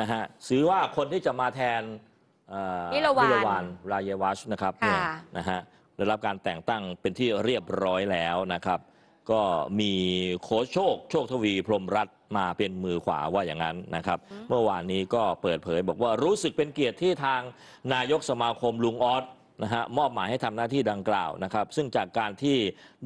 นะฮะซื้อว่าคนที่จะมาแทนเอ่อมิลวานวานรายวัชนะครับค่ะ เนี่ยนะฮะได้รับการแต่งตั้งเป็นที่เรียบร้อยแล้วนะครับ ก็มีโค้ชโชค โชคทวีพรหมรัตน์มาเป็นมือขวาว่าอย่างนั้นนะครับ เมื่อวานนี้ก็เปิดเผยบอกว่ารู้สึกเป็นเกียรติที่ทางนายกสมาคมลุงออสนะฮะมอบหมายให้ทำหน้าที่ดังกล่าวนะครับ ซึ่งจากการที่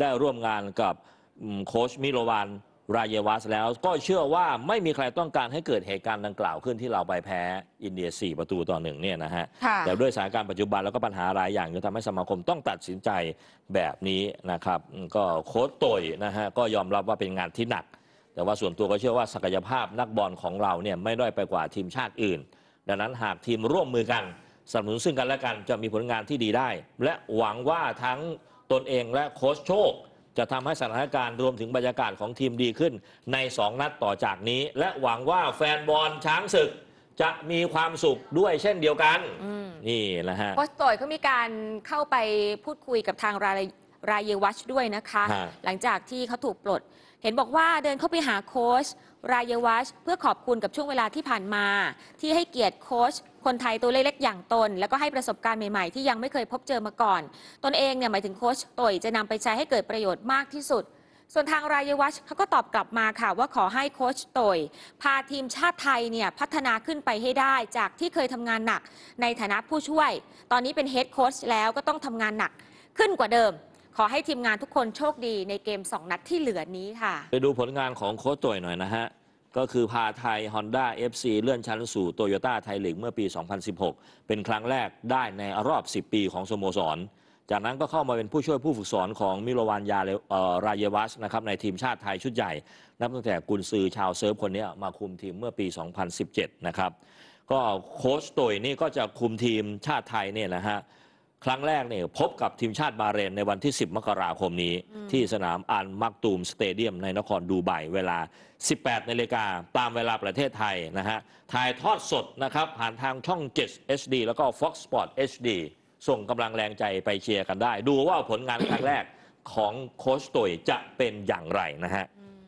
ได้ร่วมงานกับอืมโค้ชมิโลวาน รายวัสแล้วก็เชื่อว่าไม่มีใครต้องการให้เกิดเหตุการณ์ดังกล่าวขึ้นที่เราไปแพ้อินเดีย 4 ประตูต่อหนึ่งเนี่ยนะฮะค่ะแต่ด้วยสถานการณ์ปัจจุบันแล้วก็ปัญหาหลายอย่างจะทำให้สมาคมต้องตัดสินใจแบบนี้นะครับอืมก็โค้ชโตยนะฮะก็ยอมรับว่าเป็นงานที่หนัก แต่ว่าส่วนตัวก็เชื่อว่าศักยภาพนักบอลของเราเนี่ยไม่ด้อยไปกว่าทีมชาติอื่น ดังนั้นหากทีมร่วมมือกันสนับสนุนซึ่งกันและกันจะมีผลงานที่ดีได้ และหวังว่าทั้งตนเองและโค้ชโชค จะทำให้สถานการณ์รวมถึงบรรยากาศของทีมดีขึ้น ใน 2 นัดต่อจากนี้ และหวังว่าแฟนบอลช้างศึก จะมีความสุขด้วยเช่นเดียวกัน อืม นี่นะฮะ โค้ชโตยเขามีการเข้าไปพูดคุยกับทางราย รายวัชด้วยนะคะ ฮะ หลังจากที่เขาถูกปลด เห็นบอกว่าเดินเข้าไปหาโค้ชรายวัชเพื่อขอบคุณกับช่วงเวลาที่ผ่านมา ที่ให้เกียรติโค้ชคนไทยตัวเล็กๆอย่างตน แล้วก็ให้ประสบการณ์ใหม่ๆ ที่ยังไม่เคยพบเจอมาก่อน ตนเองเนี่ยหมายถึงโค้ชโตยจะนำไปใช้ให้เกิดประโยชน์มากที่สุด ส่วนทางรายวัชเขาก็ตอบกลับมาค่ะ ว่าขอให้โค้ชโตยพาทีมชาติไทยเนี่ยพัฒนาขึ้นไปให้ได้ จากที่เคยทำงานหนักในฐานะผู้ช่วย ตอนนี้เป็นเฮดโค้ชแล้วก็ต้องทำงานหนักขึ้นกว่าเดิม ขอให้ทีมงานทุกคนโชคดีในเกม 2 นัดที่เหลือนี้ค่ะ ไปดูผลงานของโค้ชโตยหน่อยนะฮะ ก็คือพาไทย Honda FC เลื่อนชั้นสู่โตโยต้าไทยลีกเมื่อปี 2016 เป็นครั้งแรกได้ในรอบ 10 ปีของสโมสร จากนั้นก็เข้ามาเป็นผู้ช่วยผู้ฝึกสอนของมิโลวานยาเลเอ่อรายวัชนะครับในทีมชาติไทยชุดใหญ่ นับตั้งแต่กุนซือชาวเซิร์ฟคนนี้มาคุมทีมเมื่อปี 2017 นะครับ ก็โค้ชโตยนี่ก็จะคุมทีมชาติไทยเนี่ยนะฮะ ครั้งแรกเนี่ยพบกับทีมชาติบาห์เรนในวันที่ 10 มกราคมนี้ ที่สนามอันมักตูมสเตเดียมในนครดูไบเวลา 18นาฬิกาตามเวลาประเทศไทยนะฮะถ่ายทอดสดนะครับ ผ่านทางช่อง 7 HD แล้วก็ Fox Sport HD ส่งกำลังแรงใจไปเชียร์กันได้ ดูว่าผลงานครั้งแรกของโค้ชโตยจะเป็นอย่างไรนะฮะอ